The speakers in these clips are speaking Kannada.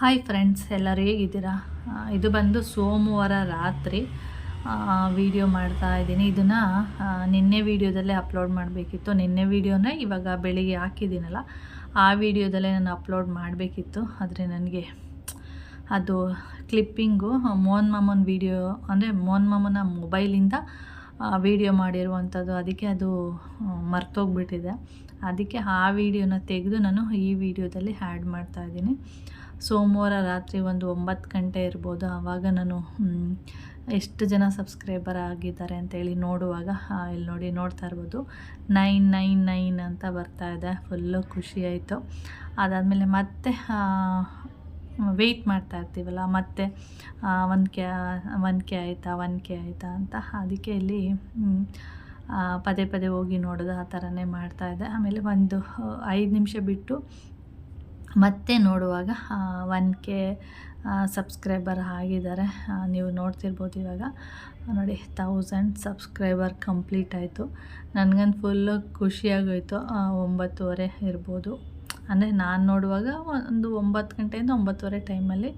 ಹಾಯ್ ಫ್ರೆಂಡ್ಸ್ ಎಲ್ಲರೂ ಹೇಗಿದ್ದೀರಾ? ಇದು ಬಂದು ಸೋಮವಾರ ರಾತ್ರಿ ವಿಡಿಯೋ ಮಾಡ್ತಾ ಇದ್ದೀನಿ. ಇದನ್ನು ನಿನ್ನೆ ವೀಡಿಯೋದಲ್ಲೇ ಅಪ್ಲೋಡ್ ಮಾಡಬೇಕಿತ್ತು. ನಿನ್ನೆ ವೀಡಿಯೋನ ಇವಾಗ ಬೆಳಿಗ್ಗೆ ಹಾಕಿದ್ದೀನಲ್ಲ, ಆ ವಿಡಿಯೋದಲ್ಲೇ ನಾನು ಅಪ್ಲೋಡ್ ಮಾಡಬೇಕಿತ್ತು. ಆದರೆ ನನಗೆ ಅದು ಕ್ಲಿಪ್ಪಿಂಗು ಮೋಹನ್ ಮಾಮನ್ ವೀಡಿಯೋ ಅಂದರೆ ಮೋಹನ್ ಮಾಮನ ಮೊಬೈಲಿಂದ ವಿಡಿಯೋ ಮಾಡಿರುವಂಥದ್ದು ಅದಕ್ಕೆ ಅದು ಮರ್ತೋಗ್ಬಿಟ್ಟಿದೆ. ಅದಕ್ಕೆ ಆ ವಿಡಿಯೋನ ತೆಗೆದು ನಾನು ಈ ವಿಡಿಯೋದಲ್ಲಿ ಆ್ಯಡ್ ಮಾಡ್ತಾ ಇದ್ದೀನಿ. ಸೋಮವಾರ ರಾತ್ರಿ ಒಂದು ಒಂಬತ್ತು ಗಂಟೆ ಇರ್ಬೋದು. ಆವಾಗ ನಾನು ಎಷ್ಟು ಜನ ಸಬ್ಸ್ಕ್ರೈಬರ್ ಆಗಿದ್ದಾರೆ ಅಂತೇಳಿ ನೋಡುವಾಗ ಇಲ್ಲಿ ನೋಡಿ ನೋಡ್ತಾ ಇರ್ಬೋದು. ನೈನ್ ನೈನ್ ನೈನ್ ಅಂತ ಬರ್ತಾ ಇದೆ. ಫುಲ್ಲು ಖುಷಿ ಆಯಿತು. ಅದಾದಮೇಲೆ ಮತ್ತೆ ವೆಯ್ಟ್ ಮಾಡ್ತಾ ಇರ್ತೀವಲ್ಲ, ಮತ್ತೆ ಒಂದು ಕೆ ಒನ್ ಕೆ ಆಯಿತಾ ಒನ್ ಕೆ ಆಯಿತಾ ಅಂತ. ಅದಕ್ಕೆ ಇಲ್ಲಿ ಪದೇ ಪದೇ ಹೋಗಿ ನೋಡೋದು ಆ ಥರನೇ ಮಾಡ್ತಾಯಿದ್ದೆ ಆಮೇಲೆ ಒಂದು ಐದು ನಿಮಿಷ ಬಿಟ್ಟು ಮತ್ತೆ ನೋಡುವಾಗ ಒನ್ ಕೆ ಸಬ್ಸ್ಕ್ರೈಬರ್ ಆಗಿದ್ದಾರೆ. ನೀವು ನೋಡ್ತಿರ್ಬೋದು ಇವಾಗ. ನೋಡಿ ತೌಸಂಡ್ ಸಬ್ಸ್ಕ್ರೈಬರ್ ಕಂಪ್ಲೀಟ್ ಆಯಿತು. ನನಗಂದು ಫುಲ್ಲು ಖುಷಿಯಾಗೋಯಿತು. ಒಂಬತ್ತುವರೆ ಇರ್ಬೋದು. ಅಂದರೆ ನಾನು ನೋಡುವಾಗ ಒಂದು ಒಂಬತ್ತು ಗಂಟೆಯಿಂದ ಒಂಬತ್ತುವರೆ ಟೈಮಲ್ಲಿ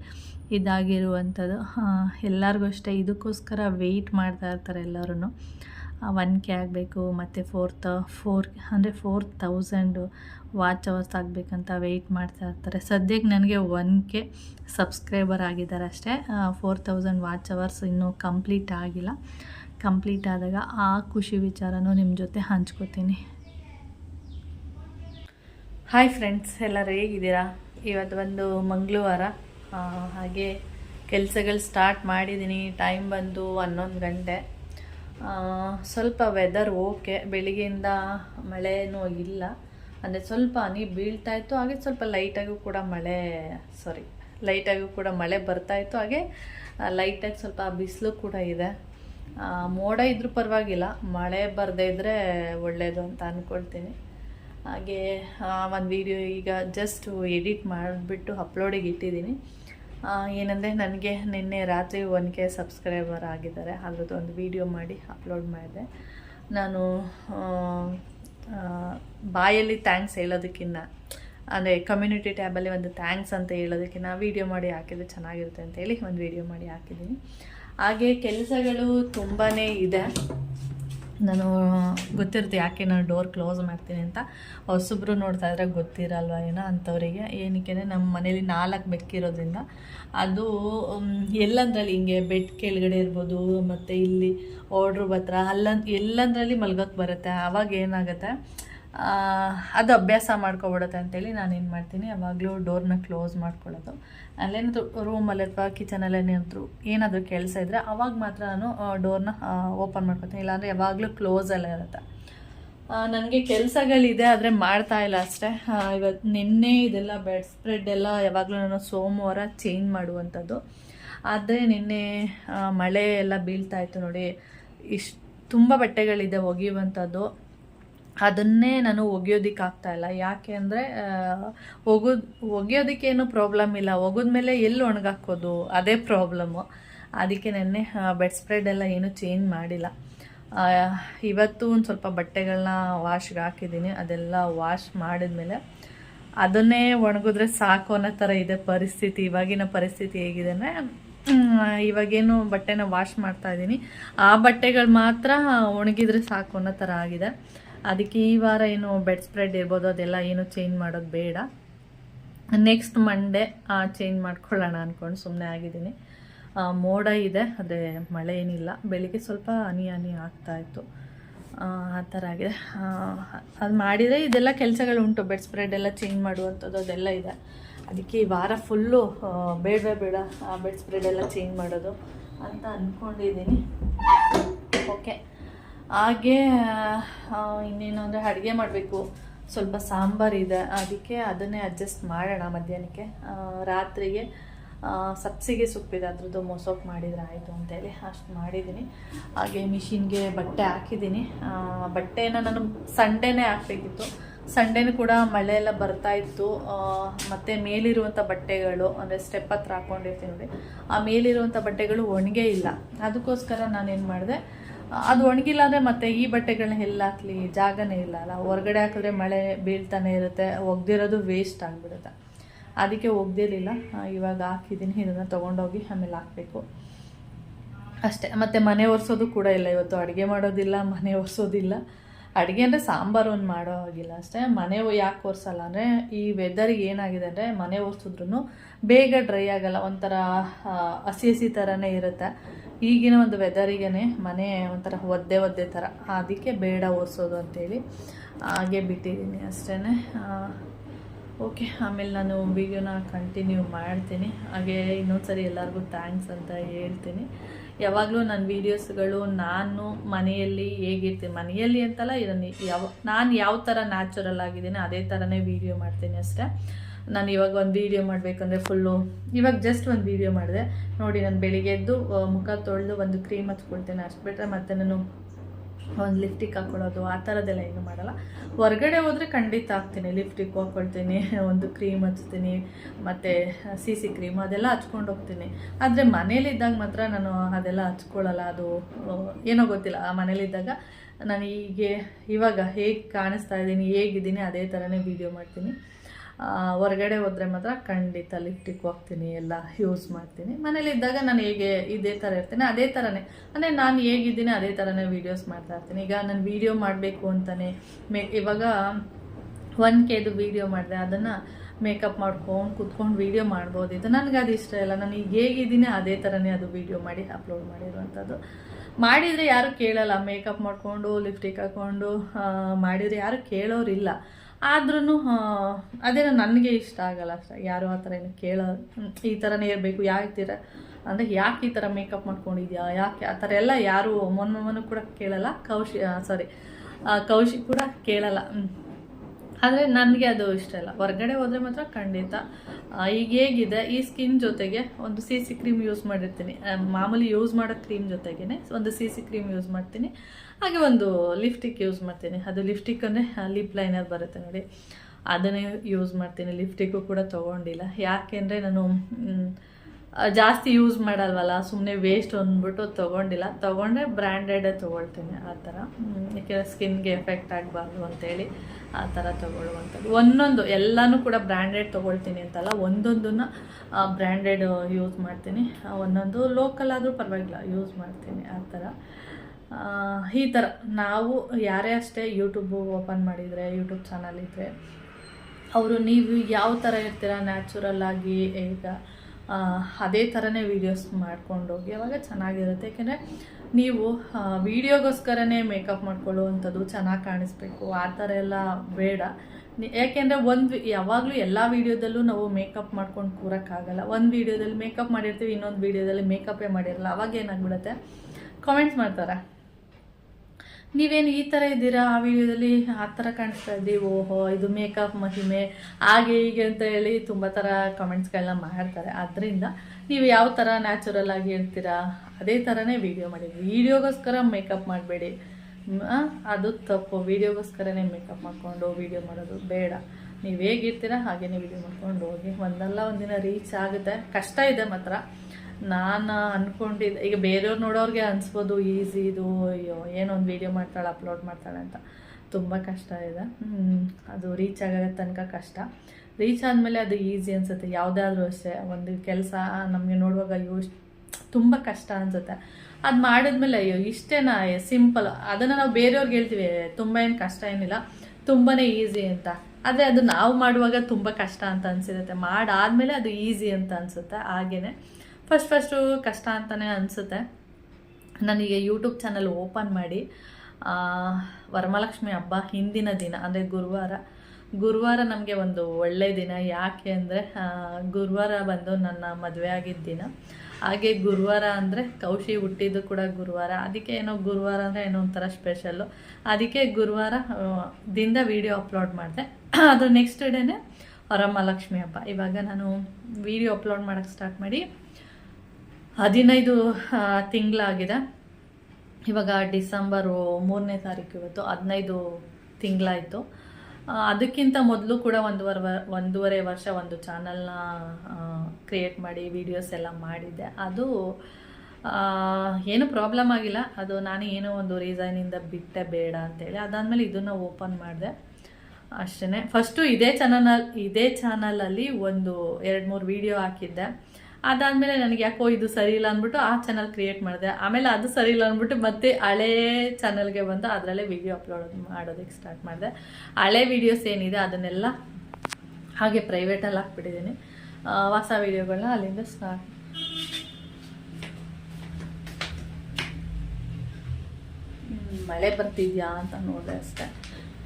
ಇದಾಗಿರುವಂಥದ್ದು. ಎಲ್ಲರಿಗೂ ಅಷ್ಟೇ. ಇದಕ್ಕೋಸ್ಕರ ವೆಯ್ಟ್ ಮಾಡ್ತಾ ಇರ್ತಾರೆ ಎಲ್ಲರೂ ಒನ್ ಕೆ ಆಗಬೇಕು, ಮತ್ತು ಫೋರ್ತ್ ಫೋರ್ ಅಂದರೆ ಫೋರ್ ತೌಸಂಡು ವಾಚ್ ಅವರ್ಸ್ ಆಗಬೇಕಂತ ವೆಯ್ಟ್ ಮಾಡ್ತಾ ಇರ್ತಾರೆ. ಸದ್ಯಕ್ಕೆ ನನಗೆ ಒನ್ ಕೆ ಸಬ್ಸ್ಕ್ರೈಬರ್ ಆಗಿದ್ದಾರೆ ಅಷ್ಟೇ. ಫೋರ್ ತೌಸಂಡ್ ವಾಚ್ ಅವರ್ಸ್ ಇನ್ನೂ ಕಂಪ್ಲೀಟ್ ಆಗಿಲ್ಲ. ಕಂಪ್ಲೀಟ್ ಆದಾಗ ಆ ಖುಷಿ ವಿಚಾರನೂ ನಿಮ್ಮ ಜೊತೆ ಹಂಚ್ಕೋತೀನಿ. ಹಾಯ್ ಫ್ರೆಂಡ್ಸ್ ಎಲ್ಲರೂ ಹೇಗಿದ್ದೀರಾ? ಇವತ್ತು ಒಂದು ಮಂಗಳವಾರ. ಹಾಗೆ ಕೆಲಸಗಳು ಸ್ಟಾರ್ಟ್ ಮಾಡಿದ್ದೀನಿ ಟೈಮ್ ಬಂದು ಹನ್ನೊಂದು ಗಂಟೆ. ಸ್ವಲ್ಪ ವೆದರ್ ಓಕೆ ಬೆಳಿಗ್ಗೆಯಿಂದ ಮಳೆನೂ ಇಲ್ಲ. ಅಂದರೆ ಸ್ವಲ್ಪ ನೀರು ಬೀಳ್ತಾ ಇತ್ತು, ಹಾಗೆ ಸ್ವಲ್ಪ ಲೈಟಾಗೂ ಕೂಡ ಮಳೆ ಸಾರಿ ಲೈಟಾಗೂ ಕೂಡ ಮಳೆ ಬರ್ತಾ ಇತ್ತು. ಹಾಗೆ ಲೈಟಾಗಿ ಸ್ವಲ್ಪ ಬಿಸಿಲು ಕೂಡ ಇದೆ. ಮೋಡ ಇದ್ರೂ ಪರವಾಗಿಲ್ಲ, ಮಳೆ ಬರದೇ ಇದ್ದರೆ ಒಳ್ಳೆಯದು ಅಂತ ಅಂದ್ಕೊಳ್ತೀನಿ ಹಾಗೆ ಒಂದು ವಿಡಿಯೋ ಈಗ ಜಸ್ಟು ಎಡಿಟ್ ಮಾಡಿಬಿಟ್ಟು ಅಪ್ಲೋಡಿಗೆ ಇಟ್ಟಿದ್ದೀನಿ. ಏನಂದರೆ ನನಗೆ ನಿನ್ನೆ ರಾತ್ರಿ ಒನ್ ಕೆ ಸಬ್ಸ್ಕ್ರೈಬರ್ ಆಗಿದ್ದಾರೆ. ಅದ್ರದ್ದು ಒಂದು ವಿಡಿಯೋ ಮಾಡಿ ಅಪ್ಲೋಡ್ ಮಾಡಿದೆ. ನಾನು ಬಾಯಲ್ಲಿ ಥ್ಯಾಂಕ್ಸ್ ಹೇಳೋದಕ್ಕಿಂತ ಅಂದರೆ ಕಮ್ಯುನಿಟಿ ಟ್ಯಾಬಲ್ಲಿ ಒಂದು ಥ್ಯಾಂಕ್ಸ್ ಅಂತ ಹೇಳೋದಕ್ಕಿಂತ ವಿಡಿಯೋ ಮಾಡಿ ಹಾಕಿದ್ರೆ ಚೆನ್ನಾಗಿರುತ್ತೆ ಅಂತೇಳಿ ಒಂದು ವಿಡಿಯೋ ಮಾಡಿ ಹಾಕಿದ್ದೀನಿ. ಹಾಗೆ ಕೆಲಸಗಳು ತುಂಬಾ ಇದೆ. ನಾನು ಗೊತ್ತಿರುತ್ತೆ ಯಾಕೆ ನಾನು ಡೋರ್ ಕ್ಲೋಸ್ ಮಾಡ್ತೀನಿ ಅಂತ. ಹೊಸಬ್ರು ನೋಡ್ತಾ ಇದ್ರೆ ಗೊತ್ತಿರಲ್ವ ಏನೋ ಅಂಥವರಿಗೆ. ಏನಕ್ಕೆ ನಮ್ಮ ಮನೇಲಿ ನಾಲ್ಕು ಬೆಕ್ಕಿರೋದ್ರಿಂದ ಅದು ಎಲ್ಲಂದ್ರಲ್ಲಿ ಹಿಂಗೆ ಬೆಡ್ ಕೆಳಗಡೆ ಇರ್ಬೋದು, ಮತ್ತು ಇಲ್ಲಿ ಆರ್ಡ್ರ್ ಹತ್ರ ಅಲ್ಲ ಎಲ್ಲಂದ್ರಲ್ಲಿ ಮಲ್ಗೋಕ್ಕೆ ಬರುತ್ತೆ. ಆವಾಗ ಏನಾಗುತ್ತೆ ಅದು ಅಭ್ಯಾಸ ಮಾಡ್ಕೊಬಿಡುತ್ತೆ ಅಂತೇಳಿ ನಾನು ಏನು ಮಾಡ್ತೀನಿ, ಯಾವಾಗಲೂ ಡೋರ್ನ ಕ್ಲೋಸ್ ಮಾಡ್ಕೊಳ್ಳೋದು. ಅಲ್ಲೇನಾದರೂ ರೂಮಲ್ಲಿ ಅಥವಾ ಕಿಚನಲ್ಲಿ ಏನಾದರೂ ಏನಾದರೂ ಕೆಲಸ ಇದ್ದರೆ ಅವಾಗ ಮಾತ್ರ ನಾನು ಡೋರ್ನ ಓಪನ್ ಮಾಡ್ಕೊತೀನಿ ಇಲ್ಲಾಂದರೆ ಯಾವಾಗಲೂ ಕ್ಲೋಸಲ್ಲೇ ಇರುತ್ತೆ. ನನಗೆ ಕೆಲಸಗಳಿದೆ ಆದರೆ ಮಾಡ್ತಾ ಇಲ್ಲ ಅಷ್ಟೇ. ಇವತ್ತು ನಿನ್ನೆ ಇದೆಲ್ಲ ಬೆಡ್ ಸ್ಪ್ರೆಡ್ ಎಲ್ಲ ಯಾವಾಗಲೂ ನಾನು ಸೋಮವಾರ ಚೇಂಜ್ ಮಾಡುವಂಥದ್ದು. ಆದರೆ ನಿನ್ನೆ ಮಳೆ ಎಲ್ಲ ಬೀಳ್ತಾ ಇತ್ತು ನೋಡಿ. ಇಷ್ಟು ತುಂಬ ಬಟ್ಟೆಗಳಿದೆ ಒಗೆಯುವಂಥದ್ದು. ಅದನ್ನೇ ನಾನು ಒಗೆಯೋದಿಕ್ಕೆ ಆಗ್ತಾ ಇಲ್ಲ. ಯಾಕೆ ಅಂದರೆ ಒಗೋದು ಒಗೆಯೋದಕ್ಕೇನು ಪ್ರಾಬ್ಲಮ್ ಇಲ್ಲ. ಒಗೆದ್ಮೇಲೆ ಎಲ್ಲಿ ಒಣಗಾಕೋದು ಅದೇ ಪ್ರಾಬ್ಲಮ್ಮು ಅದಕ್ಕೆ ನೆನ್ನೆ ಬೆಡ್ ಸ್ಪ್ರೆಡ್ ಎಲ್ಲ ಏನೂ ಚೇಂಜ್ ಮಾಡಿಲ್ಲ. ಇವತ್ತು ಒಂದು ಸ್ವಲ್ಪ ಬಟ್ಟೆಗಳನ್ನ ವಾಶ್ಗೆ ಹಾಕಿದ್ದೀನಿ. ಅದೆಲ್ಲ ವಾಶ್ ಮಾಡಿದ್ಮೇಲೆ ಅದನ್ನೇ ಒಣಗಿದ್ರೆ ಸಾಕು ಅನ್ನೋ ಥರ ಇದೆ ಪರಿಸ್ಥಿತಿ. ಇವಾಗಿನ ಪರಿಸ್ಥಿತಿ ಹೇಗಿದೆ ಅಂದರೆ ಇವಾಗೇನು ಬಟ್ಟೆನ ವಾಶ್ ಮಾಡ್ತಾ ಇದ್ದೀನಿ. ಆ ಬಟ್ಟೆಗಳು ಮಾತ್ರ ಒಣಗಿದ್ರೆ ಸಾಕು ಅನ್ನೋ ಥರ ಆಗಿದೆ. ಅದಕ್ಕೆ ಈ ವಾರ ಏನು ಬೆಡ್ ಸ್ಪ್ರೆಡ್ ಇರ್ಬೋದು, ಅದೆಲ್ಲ ಏನು ಚೇಂಜ್ ಮಾಡೋದು ಬೇಡ. ನೆಕ್ಸ್ಟ್ ಮಂಡೇ ಚೇಂಜ್ ಮಾಡ್ಕೊಳ್ಳೋಣ ಅಂದ್ಕೊಂಡು ಸುಮ್ಮನೆ ಆಗಿದ್ದೀನಿ. ಮೋಡ ಇದೆ, ಅದೇ ಮಳೆ ಏನಿಲ್ಲ. ಬೆಳಿಗ್ಗೆ ಸ್ವಲ್ಪ ಹನಿ ಹನಿ ಆಗ್ತಾಯಿತ್ತು ಆ ಥರ ಆಗಿದೆ. ಅದು ಮಾಡಿದರೆ ಇದೆಲ್ಲ ಕೆಲಸಗಳು ಉಂಟು. ಬೆಡ್ ಸ್ಪ್ರೆಡ್ ಎಲ್ಲ ಚೇಂಜ್ ಮಾಡುವಂಥದ್ದು, ಅದೆಲ್ಲ ಇದೆ. ಅದಕ್ಕೆ ಈ ವಾರ ಫುಲ್ಲು ಬೇಡವೇ ಬೇಡ ಬೆಡ್ ಸ್ಪ್ರೆಡ್ ಎಲ್ಲ ಚೇಂಜ್ ಮಾಡೋದು ಅಂತ ಅಂದ್ಕೊಂಡಿದ್ದೀನಿ ಓಕೆ ಹಾಗೆ ಇನ್ನೇನು ಅಂದರೆ ಅಡುಗೆ ಮಾಡಬೇಕು. ಸ್ವಲ್ಪ ಸಾಂಬಾರಿದೆ ಅದಕ್ಕೆ ಅದನ್ನೇ ಅಡ್ಜಸ್ಟ್ ಮಾಡೋಣ ಮಧ್ಯಾಹ್ನಕ್ಕೆ. ರಾತ್ರಿಗೆ ಸಬ್ಸಿಗೆ ಸೊಪ್ಪಿದೆ. ಅದ್ರದ್ದು ಮೊಸೊಪ್ಪು ಮಾಡಿದರೆ ಆಯಿತು ಅಂತೇಳಿ ಅಷ್ಟು ಮಾಡಿದ್ದೀನಿ. ಹಾಗೆ ಮಿಷಿನ್ಗೆ ಬಟ್ಟೆ ಹಾಕಿದ್ದೀನಿ. ಬಟ್ಟೆನ ನಾನು ಸಂಡೇನೇ ಹಾಕಬೇಕಿತ್ತು. ಸಂಡೇನೂ ಕೂಡ ಮಳೆ ಎಲ್ಲ ಬರ್ತಾ ಇತ್ತು. ಮತ್ತೆ ಮೇಲಿರುವಂಥ ಬಟ್ಟೆಗಳು, ಅಂದರೆ ಸ್ಟೆಪ್ ಹತ್ರ ಹಾಕ್ಕೊಂಡಿರ್ತೀನಿ ನೋಡಿ. ಆ ಮೇಲಿರುವಂಥ ಬಟ್ಟೆಗಳು ಒಣಗೇ ಇಲ್ಲ. ಅದಕ್ಕೋಸ್ಕರ ನಾನೇನು ಮಾಡಿದೆ ಅದು ಒಣಗಿಲ್ಲ ಅಂದರೆ ಮತ್ತೆ ಈ ಬಟ್ಟೆಗಳನ್ನ ಎಲ್ಲಿ ಹಾಕ್ಲಿ ಜಾಗನೇ ಇಲ್ಲ ಅಲ್ಲ. ಹೊರಗಡೆ ಹಾಕಿದ್ರೆ ಮಳೆ ಬೀಳ್ತಾನೆ ಇರುತ್ತೆ. ಒಗ್ದಿರೋದು ವೇಸ್ಟ್ ಆಗಿಬಿಡುತ್ತೆ. ಅದಕ್ಕೆ ಒಗ್ದಿರಲಿಲ್ಲ. ಇವಾಗ ಹಾಕಿದ್ದೀನಿ. ಇದನ್ನು ತೊಗೊಂಡೋಗಿ ಆಮೇಲೆ ಹಾಕಬೇಕು. ಅಷ್ಟೇ. ಮತ್ತು ಮನೆ ಒರೆಸೋದು ಕೂಡ ಇಲ್ಲ. ಇವತ್ತು ಅಡುಗೆ ಮಾಡೋದಿಲ್ಲ, ಮನೆ ಒರೆಸೋದಿಲ್ಲ. ಅಡುಗೆ ಅಂದರೆ ಸಾಂಬಾರು ಒಂದು ಮಾಡೋ ಹಾಗಿಲ್ಲ ಅಷ್ಟೇ. ಮನೆ ಯಾಕೆ ಒರೆಸಲ್ಲ ಅಂದರೆ ಈ ವೆದರಿಗೆ ಏನಾಗಿದೆ ಅಂದರೆ ಮನೆ ಒರೆಸಿದ್ರು ಬೇಗ ಡ್ರೈ ಆಗಲ್ಲ, ಒಂಥರ ಹಸಿ ಹಸಿ ಥರನೇ ಇರುತ್ತೆ. ಈಗಿನ ಒಂದು ವೆದರಿಗೇ ಮನೆ ಒಂಥರ ಒದ್ದೆ ಒದ್ದೆ ಥರ ಅದಕ್ಕೆ ಬೇಡ ಒರೆಸೋದು ಅಂತೇಳಿ ಹಾಗೆ ಬಿಟ್ಟಿದ್ದೀನಿ ಅಷ್ಟೇ ಓಕೆ ಆಮೇಲೆ ನಾನು ವೀಡಿಯೋನ ಕಂಟಿನ್ಯೂ ಮಾಡ್ತೀನಿ. ಹಾಗೆ ಇನ್ನೊಂದು ಸರಿ ಎಲ್ಲರಿಗೂ ಥ್ಯಾಂಕ್ಸ್ ಅಂತ ಹೇಳ್ತೀನಿ. ಯಾವಾಗಲೂ ನನ್ನ ವೀಡಿಯೋಸ್ಗಳು ನಾನು ಮನೆಯಲ್ಲಿ ಹೇಗಿರ್ತೀನಿ ಮನೆಯಲ್ಲಿ ಅಂತಲ್ಲ ಇದನ್ನು ಯಾವ, ನಾನು ಯಾವ ಥರ ನ್ಯಾಚುರಲ್ ಆಗಿದ್ದೀನಿ ಅದೇ ಥರನೇ ವೀಡಿಯೋ ಮಾಡ್ತೀನಿ ಅಷ್ಟೇ. ನಾನು ಇವಾಗ ಒಂದು ವೀಡಿಯೋ ಮಾಡಬೇಕಂದ್ರೆ ಫುಲ್ಲು ಇವಾಗ ಜಸ್ಟ್ ಒಂದು ವೀಡಿಯೋ ಮಾಡಿದೆ. ನೋಡಿ ನಾನು ಬೆಳಿಗ್ಗೆ ಎದ್ದು ಮುಖ ತೊಳೆದು ಒಂದು ಕ್ರೀಮ್ ಹಚ್ಕೊಳ್ತೇನೆ ಅಷ್ಟು ಬಿಟ್ಟರೆ ಮತ್ತೆ ನಾನು ಒಂದು ಲಿಫ್ಟಿಕ್ ಹಾಕೊಳ್ಳೋದು, ಆ ಥರದ್ದೆಲ್ಲ ಏನು ಮಾಡಲ್ಲ. ಹೊರಗಡೆ ಹೋದರೆ ಖಂಡಿತ ಹಾಕ್ತೀನಿ. ಲಿಫ್ಟಿಕ್ ಹಾಕ್ಕೊಳ್ತೀನಿ ಒಂದು ಕ್ರೀಮ್ ಹಚ್ತೀನಿ, ಮತ್ತು ಸಿ ಸಿ ಕ್ರೀಮ್ ಅದೆಲ್ಲ ಹಚ್ಕೊಂಡು ಹೋಗ್ತೀನಿ. ಆದರೆ ಮನೇಲಿದ್ದಾಗ ಮಾತ್ರ ನಾನು ಅದೆಲ್ಲ ಹಚ್ಕೊಳ್ಳಲ್ಲ. ಅದು, ಏನೋ ಗೊತ್ತಿಲ್ಲ. ಆ ಮನೇಲಿದ್ದಾಗ ನಾನು ಹೀಗೆ, ಇವಾಗ ಹೇಗೆ ಕಾಣಿಸ್ತಾ ಇದ್ದೀನಿ, ಹೇಗಿದ್ದೀನಿ, ಅದೇ ಥರನೇ ವೀಡಿಯೋ ಮಾಡ್ತೀನಿ. ಹೊರಗಡೆ ಹೋದರೆ ಮಾತ್ರ ಖಂಡಿತ ಲಿಪ್ಟಿಕ್ ಹೋಗ್ತೀನಿ, ಎಲ್ಲ ಯೂಸ್ ಮಾಡ್ತೀನಿ. ಮನೇಲಿದ್ದಾಗ ನಾನು ಹೇಗೆ ಇದೇ ಥರ ಇರ್ತೀನಿ, ಅದೇ ಥರನೇ ಅಂದರೆ ನಾನು ಹೇಗಿದ್ದೀನಿ ಅದೇ ಥರನೇ ವೀಡಿಯೋಸ್ ಮಾಡ್ತಾ ಇರ್ತೀನಿ. ಈಗ ನಾನು ವೀಡಿಯೋ ಮಾಡಬೇಕು ಅಂತಲೇ ಮೇ, ಇವಾಗ ಒನ್ ಕೆದು ವೀಡಿಯೋ ಮಾಡಿದೆ, ಅದನ್ನು ಮೇಕಪ್ ಮಾಡ್ಕೊಂಡು ಕುತ್ಕೊಂಡು ವೀಡಿಯೋ ಮಾಡ್ಬೋದಿತ್ತು ನನಗೆ ಅದು ಇಷ್ಟ ಇಲ್ಲ. ನಾನು ಈಗ ಹೇಗಿದ್ದೀನಿ ಅದೇ ಥರನೇ ಅದು ವೀಡಿಯೋ ಮಾಡಿ ಅಪ್ಲೋಡ್ ಮಾಡಿರುವಂಥದ್ದು ಮಾಡಿದರೆ ಯಾರು ಕೇಳಲ್ಲ. ಮೇಕಪ್ ಮಾಡಿಕೊಂಡು ಲಿಪ್ಸ್ಟಿಕ್ ಹಾಕ್ಕೊಂಡು ಮಾಡಿದರೆ ಯಾರು ಕೇಳೋರಿಲ್ಲ. ಆದ್ರೂ ಅದೇನೋ ನನಗೆ ಇಷ್ಟ ಆಗಲ್ಲ ಅಷ್ಟೇ. ಯಾರು ಆ ಥರ ಏನು ಕೇಳೋ, ಈ ಥರನೇ ಇರಬೇಕು, ಯಾಕೆ ಅಂದರೆ ಯಾಕೆ ಈ ಥರ ಮೇಕಪ್ ಮಾಡ್ಕೊಂಡಿದ್ಯಾ? ಯಾಕೆ ಆ ಥರ ಎಲ್ಲ ಯಾರು ಮೊನ್ನೊಮ್ಮನೂ ಕೂಡ ಕೇಳಲ್ಲ, ಕೌಶಿ ಸಾರಿ ಕೌಶಿ ಕೂಡ ಕೇಳಲ್ಲ. ಆದರೆ ನನಗೆ ಅದು ಇಷ್ಟ ಇಲ್ಲ. ಹೊರಗಡೆ ಹೋದರೆ ಮಾತ್ರ ಖಂಡಿತ. ಈಗ ಹೇಗಿದೆ, ಈ ಸ್ಕಿನ್ ಜೊತೆಗೆ ಒಂದು ಸಿ ಸಿ ಕ್ರೀಮ್ ಯೂಸ್ ಮಾಡಿರ್ತೀನಿ. ಮಾಮೂಲಿ ಯೂಸ್ ಮಾಡೋ ಕ್ರೀಮ್ ಜೊತೆಗೇ ಒಂದು ಸಿ ಸಿ ಕ್ರೀಮ್ ಯೂಸ್ ಮಾಡ್ತೀನಿ. ಹಾಗೆ ಒಂದು ಲಿಫ್ಟಿಕ್ ಯೂಸ್ ಮಾಡ್ತೀನಿ. ಅದು ಲಿಫ್ಟಿಕ್ ಅಂದರೆ ಲಿಪ್ ಲೈನರ್ ಬರುತ್ತೆ ನೋಡಿ. ಅದನ್ನೇ ಯೂಸ್ ಮಾಡ್ತೀನಿ. ಲಿಫ್ಟಿಕ್ಕು ಕೂಡ ತೊಗೊಂಡಿಲ್ಲ. ಯಾಕೆಂದರೆ ನಾನು ಜಾಸ್ತಿ ಯೂಸ್ ಮಾಡಲ್ವಲ್ಲ ಸುಮ್ಮನೆ ವೇಸ್ಟ್ ಅಂದ್ಬಿಟ್ಟು ತೊಗೊಂಡಿಲ್ಲ. ತೊಗೊಂಡ್ರೆ ಬ್ರ್ಯಾಂಡೆಡೇ ತೊಗೊಳ್ತೀನಿ, ಆ ಥರ. ಯಾಕೆಂದರೆ ಸ್ಕಿನ್ಗೆ ಎಫೆಕ್ಟ್ ಆಗಬಾರ್ದು ಅಂತೇಳಿ ಆ ಥರ ತೊಗೊಳ್ಳುವಂಥದ್ದು. ಒಂದೊಂದು, ಎಲ್ಲನೂ ಕೂಡ ಬ್ರ್ಯಾಂಡೆಡ್ ತೊಗೊಳ್ತೀನಿ ಅಂತಲ್ಲ, ಒಂದೊಂದನ್ನು ಬ್ರ್ಯಾಂಡೆಡ್ ಯೂಸ್ ಮಾಡ್ತೀನಿ. ಒಂದೊಂದು ಲೋಕಲ್ ಆದರೂ ಪರವಾಗಿಲ್ಲ ಯೂಸ್ ಮಾಡ್ತೀನಿ, ಆ ಥರ. ಈ ಥರ. ನಾವು ಯಾರೇ ಅಷ್ಟೇ ಯೂಟ್ಯೂಬು ಓಪನ್ ಮಾಡಿದರೆ ಯೂಟ್ಯೂಬ್ ಚಾನಲ್ ಇದ್ದರೆ ಅವರು ನೀವು ಯಾವ ಥರ ಇರ್ತೀರ ನ್ಯಾಚುರಲ್ ಆಗಿ ಈಗ ಅದೇ ಥರನೇ ವೀಡಿಯೋಸ್ ಮಾಡ್ಕೊಂಡು ಹೋಗಿ ಅವಾಗ ಚೆನ್ನಾಗಿರುತ್ತೆ. ಯಾಕೆಂದರೆ ನೀವು ವೀಡಿಯೋಗೋಸ್ಕರನೇ ಮೇಕಪ್ ಮಾಡ್ಕೊಳ್ಳುವಂಥದ್ದು ಚೆನ್ನಾಗಿ ಕಾಣಿಸ್ಬೇಕು. ಆ ಥರ ಎಲ್ಲ ಬೇಡ. ಯಾಕೆಂದರೆ ಒಂದು ಯಾವಾಗಲೂ ಎಲ್ಲ ವೀಡಿಯೋದಲ್ಲೂ ನಾವು ಮೇಕಪ್ ಮಾಡ್ಕೊಂಡು ಕೂರೋಕ್ಕಾಗಲ್ಲ. ಒಂದು ವೀಡಿಯೋದಲ್ಲಿ ಮೇಕಪ್ ಮಾಡಿರ್ತೀವಿ, ಇನ್ನೊಂದು ವೀಡಿಯೋದಲ್ಲಿ ಮೇಕಪ್ಪೇ ಮಾಡಿರಲ್ಲ. ಅವಾಗ ಏನಾಗ್ಬಿಡುತ್ತೆ? ಕಾಮೆಂಟ್ಸ್ ಮಾಡ್ತಾರೆ? ನೀವೇನು ಈ ಥರ ಇದ್ದೀರಾ? ಆ ವಿಡಿಯೋದಲ್ಲಿ ಆ ಥರ ಕಾಣಿಸ್ತಾ ಇದ್ದೀವಿ ಓಹೋ, ಇದು ಮೇಕಪ್ ಮಹಿಮೆ, ಹಾಗೆ ಹೀಗೆ ಅಂತ ಹೇಳಿ ತುಂಬ ಥರ ಕಮೆಂಟ್ಸ್ಗಳನ್ನ ಮಾಡ್ತಾರೆ. ಆದ್ದರಿಂದ ನೀವು ಯಾವ ಥರ ನ್ಯಾಚುರಲ್ ಆಗಿ ಇರ್ತೀರಾ ಅದೇ ಥರನೇ ವಿಡಿಯೋ ಮಾಡಿ. ವೀಡಿಯೋಗೋಸ್ಕರ ಮೇಕಪ್ ಮಾಡಬೇಡಿ. ಅದು ತಪ್ಪು. ವೀಡಿಯೋಗೋಸ್ಕರನೇ ಮೇಕಪ್ ಮಾಡಿಕೊಂಡು ವೀಡಿಯೋ ಮಾಡೋದು ಬೇಡ. ನೀವು ಹೇಗಿರ್ತೀರಾ ಹಾಗೇನೇ ವೀಡಿಯೋ ಮಾಡ್ಕೊಂಡು ಹೋಗಿ. ಒಂದಲ್ಲ ಒಂದಿನ ರೀಚ್ ಆಗುತ್ತೆ. ಕಷ್ಟ ಇದೆ ಮಾತ್ರ. ನಾನು ಅಂದ್ಕೊಂಡಿದ್ದೆ ಈಗ ಬೇರೆಯವ್ರು ನೋಡೋರಿಗೆ ಅನ್ಸ್ಬೋದು, ಈಸಿ ಇದು, ಅಯ್ಯೋ ಒಂದು ವೀಡಿಯೋ ಮಾಡ್ತಾಳೆ ಅಪ್ಲೋಡ್ ಮಾಡ್ತಾಳೆ ಅಂತ. ತುಂಬ ಕಷ್ಟ ಇದೆ. ಅದು ರೀಚ್ ಆಗೋದ ತನಕ ಕಷ್ಟ. ರೀಚ್ ಆದಮೇಲೆ ಅದು ಈಸಿ ಅನಿಸುತ್ತೆ. ಯಾವುದಾದ್ರೂ ಅಷ್ಟೇ, ಒಂದು ಕೆಲಸ ನಮಗೆ ನೋಡುವಾಗ ಇಷ್ಟ್- ತುಂಬ ಕಷ್ಟ ಅನಿಸುತ್ತೆ. ಅದು ಮಾಡಿದ್ಮೇಲೆ ಅಯ್ಯೋ, ಇಷ್ಟೇನಾ? ಸಿಂಪಲ್ ಅದನ್ನು ನಾವು ಬೇರೆಯವ್ರಿಗೆ ಹೇಳ್ತೀವಿ ತುಂಬ ಏನು ಕಷ್ಟ ಏನಿಲ್ಲ ತುಂಬಾ ಈಸಿ ಅಂತ. ಆದರೆ ಅದು ನಾವು ಮಾಡುವಾಗ ತುಂಬ ಕಷ್ಟ ಅಂತ ಅನಿಸಿರುತ್ತೆ. ಮಾಡಾದಮೇಲೆ ಅದು ಈಸಿ ಅಂತ ಅನಿಸುತ್ತೆ, ಹಾಗೇನೆ. ಫಸ್ಟ್ ಫಸ್ಟು ಕಷ್ಟ ಅಂತಲೇ ಅನಿಸುತ್ತೆ. ನನಗೆ ಯೂಟ್ಯೂಬ್ ಚಾನಲ್ ಓಪನ್ ಮಾಡಿ ವರಮಹಾಲಕ್ಷ್ಮಿ ಹಬ್ಬ ಹಿಂದಿನ ದಿನ, ಅಂದರೆ ಗುರುವಾರ. ಗುರುವಾರ ನಮಗೆ ಒಂದು ಒಳ್ಳೆಯ ದಿನ. ಯಾಕೆ ಅಂದರೆ ಗುರುವಾರ ಬಂದು ನನ್ನ ಮದುವೆ ಆಗಿದ್ದ ದಿನ. ಹಾಗೆ ಗುರುವಾರ ಅಂದರೆ ಕೌಶಿ ಹುಟ್ಟಿದ್ದು ಕೂಡ ಗುರುವಾರ. ಅದಕ್ಕೆ ಏನೋ ಗುರುವಾರ ಅಂದರೆ ಏನೋ ಒಂಥರ ಸ್ಪೆಷಲ್ಲು ಅದಕ್ಕೆ ಗುರುವಾರ ದಿಂದ ವೀಡಿಯೋ ಅಪ್ಲೋಡ್ ಮಾಡಿದೆ. ಅದು ನೆಕ್ಸ್ಟ್ ಡೇನೆ ವರಮಹಾಲಕ್ಷ್ಮಿ ಹಬ್ಬ. ಇವಾಗ ನಾನು ವೀಡಿಯೋ ಅಪ್ಲೋಡ್ ಮಾಡೋಕ್ಕೆ ಸ್ಟಾರ್ಟ್ ಮಾಡಿ ಹದಿನೈದು ತಿಂಗಳಾಗಿದೆ. ಇವಾಗ ಡಿಸೆಂಬರು ಮೂರನೇ ತಾರೀಕು ಇವತ್ತು, ಹದಿನೈದು ತಿಂಗಳಾಯಿತು. ಅದಕ್ಕಿಂತ ಮೊದಲು ಕೂಡ ಒಂದೂವರೆ ವ ಒಂದೂವರೆ ವರ್ಷ ಒಂದು ಚಾನಲ್ನ ಕ್ರಿಯೇಟ್ ಮಾಡಿ ವೀಡಿಯೋಸ್ ಎಲ್ಲ ಮಾಡಿದ್ದೆ. ಅದು ಏನು ಪ್ರಾಬ್ಲಮ್ ಆಗಿಲ್ಲ. ಅದು ನಾನು ಏನೋ ಒಂದು ರೀಸನಿಂದ ಬಿಟ್ಟೆ ಬೇಡ ಅಂತೇಳಿ. ಅದಾದಮೇಲೆ ಇದನ್ನು ಓಪನ್ ಮಾಡಿದೆ. ಅಷ್ಟೇ ಫಸ್ಟು ಇದೇ ಚಾನಲ್ ಇದೇ ಚಾನಲಲ್ಲಿ ಒಂದು ಎರಡು ಮೂರು ವಿಡಿಯೋ ಹಾಕಿದ್ದೆ. ಅದಾದಮೇಲೆ ನನಗೆ ಯಾಕೋ ಇದು ಸರಿ ಇಲ್ಲ ಅಂದ್ಬಿಟ್ಟು ಆ ಚಾನಲ್ ಕ್ರಿಯೇಟ್ ಮಾಡಿದೆ. ಆಮೇಲೆ ಅದು ಸರಿ ಇಲ್ಲ ಅಂದ್ಬಿಟ್ಟು ಮತ್ತೆ ಹಳೇ ಚಾನಲ್ಗೆ ಬಂದು ಅದರಲ್ಲೇ ವಿಡಿಯೋ ಅಪ್ಲೋಡ್ ಮಾಡೋದಕ್ಕೆ ಸ್ಟಾರ್ಟ್ ಮಾಡಿದೆ. ಹಳೆ ವಿಡಿಯೋಸ್ ಏನಿದೆ ಅದನ್ನೆಲ್ಲ ಹಾಗೆ ಪ್ರೈವೇಟಲ್ಲಿ ಹಾಕ್ಬಿಟ್ಟಿದ್ದೀನಿ. ಹೊಸ ವಿಡಿಯೋಗಳನ್ನ ಅಲ್ಲಿಂದ ಸ್ಟಾರ್ಟ್ ಮಳೆ ಬರ್ತಿದ್ಯಾ ಅಂತ ನೋಡಿದೆ ಅಷ್ಟೇ.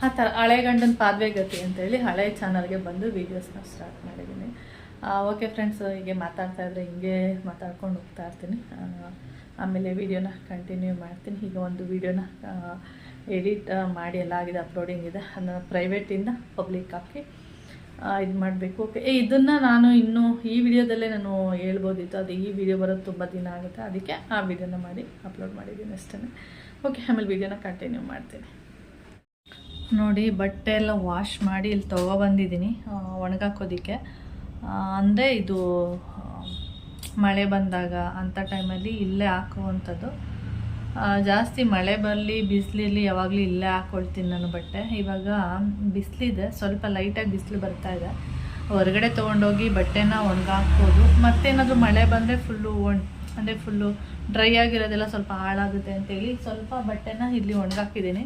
ಆ ಥರ ಹಳೆ ಗಂಡನ ಪಾದ್ವೆ ಗತಿ ಅಂತೇಳಿ ಹಳೆ ಚಾನಲ್ಗೆ ಬಂದು ವೀಡಿಯೋಸ್ನ ಸ್ಟಾರ್ಟ್ ಮಾಡಿದ್ದೀನಿ. ಓಕೆ ಫ್ರೆಂಡ್ಸ್ ಹೀಗೆ ಮಾತಾಡ್ತಾ ಇದ್ರೆ ಹಿಂಗೆ ಮಾತಾಡ್ಕೊಂಡು ಹೋಗ್ತಾ ಇರ್ತೀನಿ. ಆಮೇಲೆ ವೀಡಿಯೋನ ಕಂಟಿನ್ಯೂ ಮಾಡ್ತೀನಿ. ಈಗ ಒಂದು ವೀಡಿಯೋನ ಎಡಿಟ್ ಮಾಡಿ ಎಲ್ಲ ಆಗಿದೆ ಅಪ್ಲೋಡಿಂಗ್ ಇದೆ. ಅದನ್ನು ಪ್ರೈವೇಟಿಂದ ಪಬ್ಲಿಕ್ ಹಾಕಿ ಇದು ಮಾಡಬೇಕು. ಓಕೆ ಇದನ್ನು ನಾನು ಇನ್ನೂ ಈ ವಿಡಿಯೋದಲ್ಲೇ ನಾನು ಹೇಳ್ಬೋದಿತ್ತು. ಅದು ಈ ವಿಡಿಯೋ ಬರೋದು ತುಂಬ ದಿನ ಆಗುತ್ತೆ. ಅದಕ್ಕೆ ಆ ವಿಡಿಯೋನ ಮಾಡಿ ಅಪ್ಲೋಡ್ ಮಾಡಿದ್ದೀನಿ ಅಷ್ಟೇ ಓಕೆ ಆಮೇಲೆ ವಿಡಿಯೋನ ಕಂಟಿನ್ಯೂ ಮಾಡ್ತೀನಿ. ನೋಡಿ, ಬಟ್ಟೆ ಎಲ್ಲ ವಾಶ್ ಮಾಡಿ ಇಲ್ಲಿ ತೊಗೊಬಂದಿದ್ದೀನಿ ಒಣಗಾಕೋದಕ್ಕೆ. ಅಂದರೆ ಇದು ಮಳೆ ಬಂದಾಗ ಅಂಥ ಟೈಮಲ್ಲಿ ಇಲ್ಲೇ ಹಾಕುವಂಥದ್ದು. ಜಾಸ್ತಿ ಮಳೆ ಬರಲಿ ಬಿಸಿಲಿರಲಿ ಯಾವಾಗಲೂ ಇಲ್ಲೇ ಹಾಕ್ಕೊಳ್ತೀನಿ ನಾನು ಬಟ್ಟೆ. ಇವಾಗ ಬಿಸಿಲಿದೆ, ಸ್ವಲ್ಪ ಲೈಟಾಗಿ ಬಿಸಿಲು ಬರ್ತಾ ಇದೆ. ಹೊರಗಡೆ ತೊಗೊಂಡೋಗಿ ಬಟ್ಟೆನ ಒಣಗಾಕ್ಬೋದು. ಮತ್ತೇನಾದರೂ ಮಳೆ ಬಂದರೆ ಫುಲ್ಲು ಒಣ, ಅಂದರೆ ಫುಲ್ಲು ಡ್ರೈ ಆಗಿರೋದೆಲ್ಲ ಸ್ವಲ್ಪ ಹಾಳಾಗುತ್ತೆ ಅಂತೇಳಿ ಸ್ವಲ್ಪ ಬಟ್ಟೆನ ಇಲ್ಲಿ ಒಣಗಾಕಿದ್ದೀನಿ.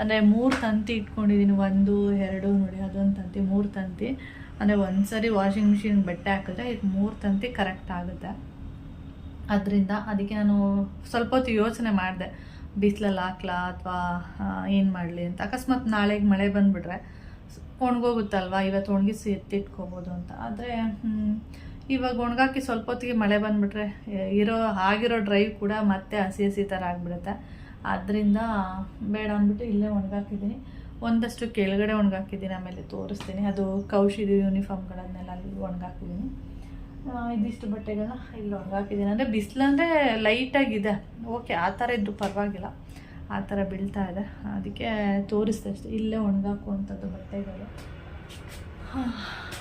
ಅಂದರೆ ಮೂರು ತಂತಿ ಇಟ್ಕೊಂಡಿದ್ದೀನಿ, ಒಂದು, ಎರಡು, ನೋಡಿ, ಅದೊಂದು ತಂತಿ, ಮೂರು ತಂತಿ. ಅಂದರೆ ಒಂದು ಸರಿ ವಾಷಿಂಗ್ ಮಿಷಿನ್ ಬಟ್ಟೆ ಹಾಕಿದ್ರೆ ಇದು ಮೂರು ತಂತಿ ಕರೆಕ್ಟ್ ಆಗುತ್ತೆ. ಅದರಿಂದ ಅದಕ್ಕೆ ನಾನು ಸ್ವಲ್ಪ ಹೊತ್ತು ಯೋಚನೆ ಮಾಡಿದೆ. ಬಿಸಿಲಲ್ಲಿ ಹಾಕ್ಲಾ ಅಥವಾ ಏನು ಮಾಡಲಿ ಅಂತ. ಅಕಸ್ಮಾತ್ ನಾಳೆಗೆ ಮಳೆ ಬಂದುಬಿಟ್ರೆ ಒಣಗೋಗುತ್ತಲ್ವ? ಇವತ್ತು ಒಣಗಿಸಿ ಎತ್ತಿಟ್ಕೋಬೋದು ಅಂತ. ಆದರೆ ಇವಾಗ ಒಣಗಾಕಿ ಸ್ವಲ್ಪ ಹೊತ್ತಿಗೆ ಮಳೆ ಬಂದುಬಿಟ್ರೆ ಇರೋ, ಆಗಿರೋ ಡ್ರೈವ್ ಕೂಡ ಮತ್ತೆ ಹಸಿ ಹಸಿ ಥರ ಆಗಿಬಿಡುತ್ತೆ. ಆದ್ದರಿಂದ ಬೇಡ ಅಂದ್ಬಿಟ್ಟು ಇಲ್ಲೇ ಒಣಗಾಕಿದ್ದೀನಿ. ಒಂದಷ್ಟು ಕೆಳಗಡೆ ಒಣಗಾಕಿದ್ದೀನಿ, ಆಮೇಲೆ ತೋರಿಸ್ತೀನಿ. ಅದು ಕೌಶಿದು ಯೂನಿಫಾರ್ಮ್ಗಳನ್ನೆಲ್ಲ ಅಲ್ಲಿ ಒಣಗಾಕಿದ್ದೀನಿ. ಇದಿಷ್ಟು ಬಟ್ಟೆಗಳನ್ನ ಇಲ್ಲಿ ಒಣಗಾಕಿದ್ದೀನಿ. ಅಂದರೆ ಬಿಸಿಲಂದರೆ ಲೈಟಾಗಿದೆ ಓಕೆ ಆ ಥರ ಇದ್ದು ಪರವಾಗಿಲ್ಲ. ಆ ಥರ ಬೀಳ್ತಾ ಇದೆ. ಅದಕ್ಕೆ ತೋರಿಸ್ದೆ ಅಷ್ಟೇ. ಇಲ್ಲೇ ಒಣಗಾಕುವಂಥದ್ದು ಬಟ್ಟೆಗಳು.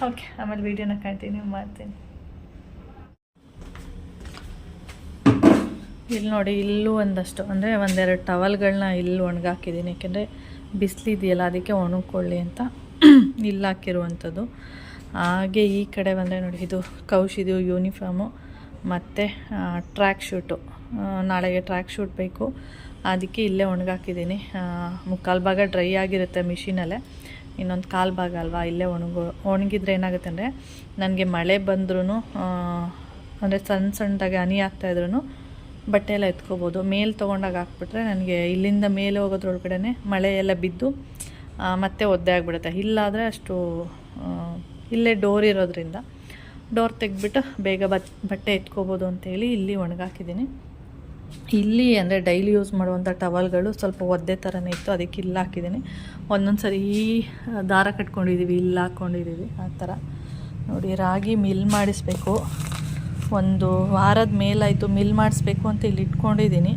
ಓಕೆ ಆಮೇಲೆ ವೀಡಿಯೋನ ಕಾಯ್ತೀನಿ ಮಾಡ್ತೀನಿ. ಇಲ್ಲಿ ನೋಡಿ, ಇಲ್ಲೂ ಒಂದಷ್ಟು, ಅಂದರೆ ಒಂದೆರಡು ಟವಲ್ಗಳನ್ನ ಇಲ್ಲಿ ಒಣಗಾಕಿದ್ದೀನಿ. ಯಾಕೆಂದರೆ ಬಿಸಿಲಿದೆಯಲ್ಲ, ಅದಕ್ಕೆ ಒಣಕೊಳ್ಳಿ ಅಂತ ಇಲ್ಲಾಕಿರುವಂಥದ್ದು ಹಾಗೆ ಈ ಕಡೆ ಬಂದರೆ ನೋಡಿ, ಇದು ಕೌಶಿದು ಯೂನಿಫಾರ್ಮು ಮತ್ತು ಟ್ರ್ಯಾಕ್ ಶೂಟು. ನಾಳೆಗೆ ಟ್ರ್ಯಾಕ್ ಶೂಟ್ ಬೇಕು. ಅದಕ್ಕೆ ಇಲ್ಲೇ ಒಣಗಾಕಿದ್ದೀನಿ. ಮುಕ್ಕಾಲು ಭಾಗ ಡ್ರೈ ಆಗಿರುತ್ತೆ ಮಿಷಿನಲ್ಲೇ. ಇನ್ನೊಂದು ಕಾಲು ಭಾಗ ಅಲ್ವಾ, ಇಲ್ಲೇ ಒಣಗೋ, ಒಣಗಿದ್ರೆ ಏನಾಗುತ್ತೆ ಅಂದರೆ, ನನಗೆ ಮಳೆ ಬಂದ್ರೂ ಅಂದರೆ ಸಣ್ಣ ಸಣ್ಣದಾಗಿ ಹನಿ ಆಗ್ತಾಯಿದ್ರು ಬಟ್ಟೆ ಎಲ್ಲ ಎತ್ಕೋಬೋದು. ಮೇಲೆ ತೊಗೊಂಡಾಗ ಹಾಕ್ಬಿಟ್ರೆ ನನಗೆ ಇಲ್ಲಿಂದ ಮೇಲೆ ಹೋಗೋದ್ರೊಳಗಡೆ ಮಳೆ ಎಲ್ಲ ಬಿದ್ದು ಮತ್ತೆ ಒದ್ದೆ ಆಗಿಬಿಡುತ್ತೆ. ಇಲ್ಲಾದರೆ ಅಷ್ಟು ಇಲ್ಲೇ ಡೋರ್ ಇರೋದ್ರಿಂದ ಡೋರ್ ತೆಗೆದ್ಬಿಟ್ಟು ಬೇಗ ಬತ್ ಬಟ್ಟೆ ಎತ್ಕೋಬೋದು ಅಂತೇಳಿ ಇಲ್ಲಿ ಒಣಗಾಕಿದ್ದೀನಿ. ಇಲ್ಲಿ ಅಂದರೆ ಡೈಲಿ ಯೂಸ್ ಮಾಡುವಂಥ ಟವಲ್ಗಳು ಸ್ವಲ್ಪ ಒದ್ದೆ ಥರನೇ ಇತ್ತು, ಅದಕ್ಕೆ ಇಲ್ಲಿ ಹಾಕಿದ್ದೀನಿ. ಒಂದೊಂದು ಸರಿ ಈ ದಾರ ಕಟ್ಕೊಂಡಿದ್ದೀವಿ ಇಲ್ಲಿ ಹಾಕ್ಕೊಂಡಿದ್ದೀವಿ ಆ ಥರ. ನೋಡಿ, ರಾಗಿ ಮಿಲ್ ಮಾಡಿಸ್ಬೇಕು. ಒಂದು ವಾರದ ಮೇಲಾಯಿತು, ಮಿಲ್ ಮಾಡಿಸ್ಬೇಕು ಅಂತ ಇಲ್ಲಿ ಇಟ್ಕೊಂಡಿದ್ದೀನಿ.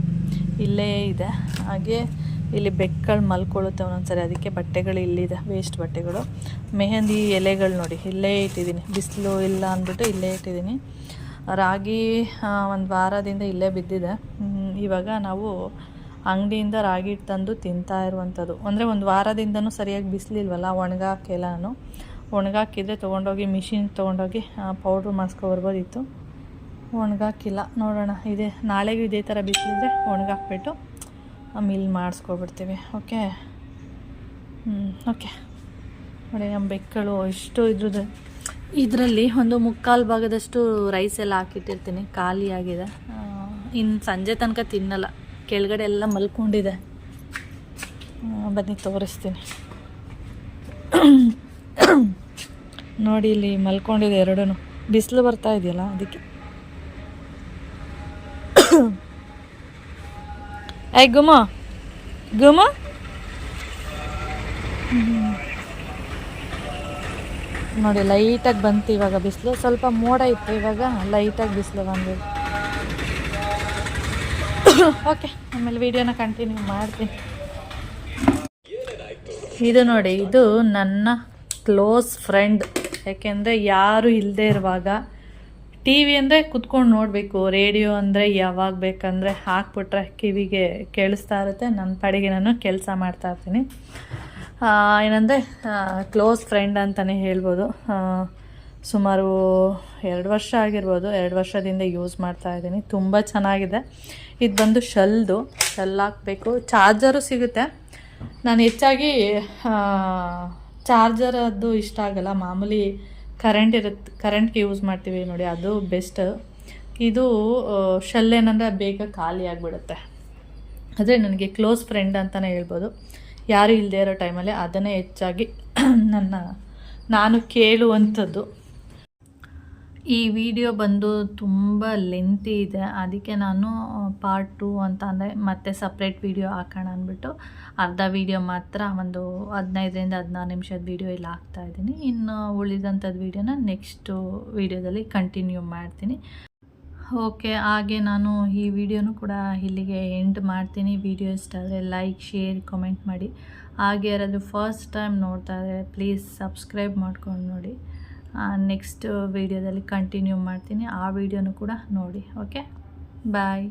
ಇಲ್ಲೇ ಇದೆ. ಹಾಗೆ ಇಲ್ಲಿ ಬೆಕ್ಕಳು ಮಲ್ಕೊಳ್ಳುತ್ತೆ ಒಂದೊಂದು ಸರಿ ಅದಕ್ಕೆ ಬಟ್ಟೆಗಳು ಇಲ್ಲಿದೆ ವೇಸ್ಟ್ ಬಟ್ಟೆಗಳು. ಮೆಹಂದಿ ಎಲೆಗಳು ನೋಡಿ, ಇಲ್ಲೇ ಇಟ್ಟಿದ್ದೀನಿ. ಬಿಸಿಲು ಇಲ್ಲ ಅಂದ್ಬಿಟ್ಟು ಇಲ್ಲೇ ಇಟ್ಟಿದ್ದೀನಿ. ರಾಗಿ ಒಂದು ವಾರದಿಂದ ಇಲ್ಲೇ ಬಿದ್ದಿದೆ. ಇವಾಗ ನಾವು ಅಂಗಡಿಯಿಂದ ರಾಗಿ ತಂದು ತಿಂತಾ ಇರುವಂಥದ್ದು. ಅಂದರೆ ಒಂದು ವಾರದಿಂದನೂ ಸರಿಯಾಗಿ ಬಿಸಿಲಿಲ್ವಲ್ಲ ಒಣಗಾಕೆಲ್ಲ ನಾನು. ಒಣಗಾಕಿದ್ರೆ ತೊಗೊಂಡೋಗಿ ಮಿಷಿನ್ ತೊಗೊಂಡೋಗಿ ಪೌಡ್ರ್ ಮಾಡಿಸ್ಕೊಬರ್ಬೋದಿತ್ತು ಒಣಗಾಕಿಲ್ಲ. ನೋಡೋಣ, ಇದೆ, ನಾಳೆಗೂ ಇದೇ ಥರ ಬಿಸಿಲಿದ್ರೆ ಒಣಗಾಕ್ಬಿಟ್ಟು ಮಿಲ್ ಮಾಡಿಸ್ಕೊಬಿಡ್ತೀವಿ. ಓಕೆ? ಹ್ಞೂ ಓಕೆ. ನೋಡಿ, ನಮ್ಮ ಬೆಕ್ಕಳು ಇಷ್ಟು ಇದ್ರದ್ದು. ಇದರಲ್ಲಿ ಒಂದು ಮುಕ್ಕಾಲು ಭಾಗದಷ್ಟು ರೈಸ್ ಎಲ್ಲ ಹಾಕಿಟ್ಟಿರ್ತೀನಿ. ಖಾಲಿಯಾಗಿದೆ. ಇನ್ನು ಸಂಜೆ ತನಕ ತಿನ್ನಲ್ಲ. ಕೆಳಗಡೆ ಎಲ್ಲ ಮಲ್ಕೊಂಡಿದೆ. ಬನ್ನಿ, ತೋರಿಸ್ತೀನಿ. ನೋಡಿ, ಇಲ್ಲಿ ಮಲ್ಕೊಂಡಿದೆ ಎರಡೂ ಬಿಸಿಲು ಬರ್ತಾ ಇದೆಯಲ್ಲ, ಅದಕ್ಕೆ. ಐ ಗುಮ ಗುಮ ನೋಡಿ, ಲೈಟಾಗಿ ಬಂತು ಇವಾಗ ಬಿಸಿಲು. ಸ್ವಲ್ಪ ಮೋಡ ಇತ್ತು ಇವಾಗ ಲೈಟಾಗಿ ಬಿಸಿಲು ಬಂದು ಓಕೆ ಆಮೇಲೆ ವಿಡಿಯೋನ ಕಂಟಿನ್ಯೂ ಮಾಡ್ತೀನಿ. ಇದು ನೋಡಿ, ಇದು ನನ್ನ ಕ್ಲೋಸ್ ಫ್ರೆಂಡ್ ಯಾಕೆಂದರೆ ಯಾರು ಇಲ್ಲದೆ ಇರುವಾಗ ಟಿ ವಿ ಅಂದರೆ ಕುತ್ಕೊಂಡು ನೋಡಬೇಕು, ರೇಡಿಯೋ ಅಂದರೆ ಯಾವಾಗ ಬೇಕಂದರೆ ಹಾಕ್ಬಿಟ್ರೆ ಕಿವಿಗೆ ಕೇಳಿಸ್ತಾ ಇರುತ್ತೆ. ನನ್ನ ಪಾಡಿಗೆ ನಾನು ಕೆಲಸ ಮಾಡ್ತಾ ಇರ್ತೀನಿ. ಏನಂದರೆ ಕ್ಲೋಸ್ ಫ್ರೆಂಡ್ ಅಂತಲೇ ಹೇಳ್ಬೋದು. ಸುಮಾರು ಎರಡು ವರ್ಷ ಆಗಿರ್ಬೋದು. ಎರಡು ವರ್ಷದಿಂದ ಯೂಸ್ ಮಾಡ್ತಾ ಇದ್ದೀನಿ. ತುಂಬ ಚೆನ್ನಾಗಿದೆ. ಇದು ಬಂದು ಶಲ್ದು. ಶಲ್ ಹಾಕಬೇಕು. ಚಾರ್ಜರು ಸಿಗುತ್ತೆ. ನಾನು ಹೆಚ್ಚಾಗಿ ಚಾರ್ಜರದ್ದು ಇಷ್ಟ ಆಗಲ್ಲ. ಮಾಮೂಲಿ ಕರೆಂಟ್ ಇರುತ್ತೆ ಕರೆಂಟ್ಗೆ ಯೂಸ್ ಮಾಡ್ತೀವಿ ನೋಡಿ, ಅದು ಬೆಸ್ಟ್ ಇದು ಶೆಲ್ ಏನಂದರೆ ಬೇಗ ಖಾಲಿ ಆಗಿಬಿಡುತ್ತೆ. ಆದರೆ ನನಗೆ ಕ್ಲೋಸ್ ಫ್ರೆಂಡ್ ಅಂತಲೇ ಹೇಳ್ಬೋದು. ಯಾರು ಇಲ್ಲದೆ ಇರೋ ಟೈಮಲ್ಲಿ ಅದನ್ನೇ ಹೆಚ್ಚಾಗಿ ನನ್ನ, ನಾನು ಕೇಳುವಂಥದ್ದು. ಈ ವಿಡಿಯೋ ಬಂದು ತುಂಬ ಲೆಂತಿ ಇದೆ. ಅದಕ್ಕೆ ನಾನು ಪಾರ್ಟ್ ಟು ಅಂತ ಅಂದರೆ ಮತ್ತೆ ಸಪ್ರೇಟ್ ವಿಡಿಯೋ ಹಾಕೋಣ ಅಂದ್ಬಿಟ್ಟು ಅರ್ಧ ವಿಡಿಯೋ ಮಾತ್ರ ಒಂದು ಹದಿನೈದರಿಂದ ಹದಿನಾರು ನಿಮಿಷದ ವಿಡಿಯೋ ಇಲ್ಲಿ ಹಾಕ್ತಾ ಇದ್ದೀನಿ. ಇನ್ನು ಉಳಿದಂಥದ್ದು ವಿಡಿಯೋನ ನೆಕ್ಸ್ಟು ವಿಡಿಯೋದಲ್ಲಿ ಕಂಟಿನ್ಯೂ ಮಾಡ್ತೀನಿ. ಓಕೆ ಹಾಗೆ ನಾನು ಈ ವಿಡಿಯೋನು ಕೂಡ ಇಲ್ಲಿಗೆ ಎಂಡ್ ಮಾಡ್ತೀನಿ. ವಿಡಿಯೋ ಇಷ್ಟ ಆದರೆ ಲೈಕ್ ಶೇರ್ ಕಮೆಂಟ್ ಮಾಡಿ. ಹಾಗೆ ಯಾರಾದರೂ ಫಸ್ಟ್ ಟೈಮ್ ನೋಡ್ತಾ ಇದ್ದಾರೆ ಪ್ಲೀಸ್ ಸಬ್ಸ್ಕ್ರೈಬ್ ಮಾಡ್ಕೊಂಡು ನೋಡಿ. ನೆಕ್ಸ್ಟ್ ವಿಡಿಯೋದಲ್ಲಿ ಕಂಟಿನ್ಯೂ ಮಾಡ್ತೀನಿ. ಆ ವಿಡಿಯೋನು ಕೂಡ ನೋಡಿ ಓಕೆ ಬಾಯ್